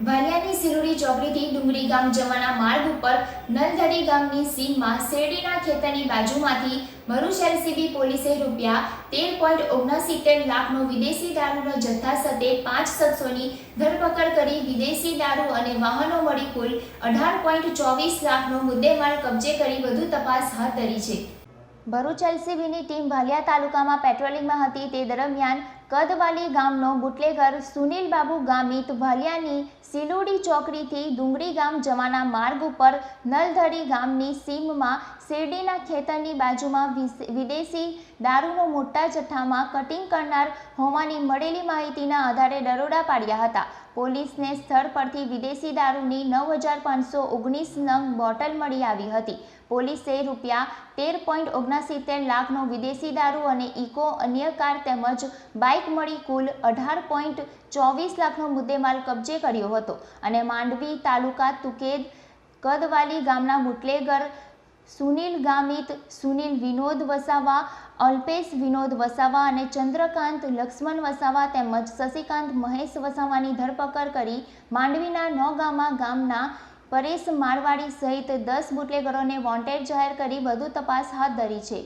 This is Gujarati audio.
ભાલિયાની સિરોડી ચોકડીથી ડુંગરી ગામ જવાના માર્ગ ઉપર નલધડી ગામની સીમમાં શેરડીના ખેતરની બાજુમાંથી ભરૂચ એલસીબી પોલીસે રૂપિયા તેર પોઈન્ટ ઓગણસિત્તેર લાખનો વિદેશી દારૂનો જથ્થા સાથે પાંચ શખ્સોની ધરપકડ કરી વિદેશી દારૂ અને વાહનો મળી કુલ અઢાર પોઈન્ટ ચોવીસ લાખનો મુદ્દેમાલ કબજે કરી વધુ તપાસ હાથ ધરી છે. ભરૂચ એલસીબીની ટીમ ભાલિયા તાલુકામાં પેટ્રોલિંગમાં હતી. તે દરમિયાન કદવાલી ગામનો બુટલેગર સુનિલ બાબુ ગામિત ભાલિયાની સિલુડી ચોકડીથી ડુંગળી ગામ જવાના માર્ગ ઉપર નલધડી ગામની સીમમાં શેરડીના ખેતરની બાજુમાં વિદેશી દારૂનો મોટા જથ્થામાં કટિંગ કરનાર હોવાની મળેલી માહિતીના આધારે દરોડા પાડ્યા હતા. પોલીસને સ્થળ પરથી વિદેશી દારૂની નવ હજાર પાંચસો ઓગણીસ નંગ બોટલ મળી આવી હતી. પોલીસે રૂપિયા તેર પોઈન્ટ ઓગણસિત્તેર લાખનો વિદેશી દારૂ અને ઇકો અન્ય કાર તેમજ બાઇક મળી કુલ અઢાર પોઈન્ટ ચોવીસ લાખનો મુદ્દેમાલ કબજે કર્યો હતો. અને માંડવી તાલુકા તુકેદ કદવાલી ગામના બુટલેગર સુનિલ ગામિત, સુનિલ વિનોદ વસાવા અલ્પેશ, વિનોદ વસાવા અને ચંદ્રકાંત, લક્ષ્મણ વસાવા તેમજ શશિકાંત, મહેશ વસાવાની ધરપકડ કરી માંડવીના નોગામા ગામના પરેશ મારવાડી સહિત દસ બુટલેગરોને વોન્ટેડ જાહેર કરી વધુ તપાસ હાથ ધરી છે.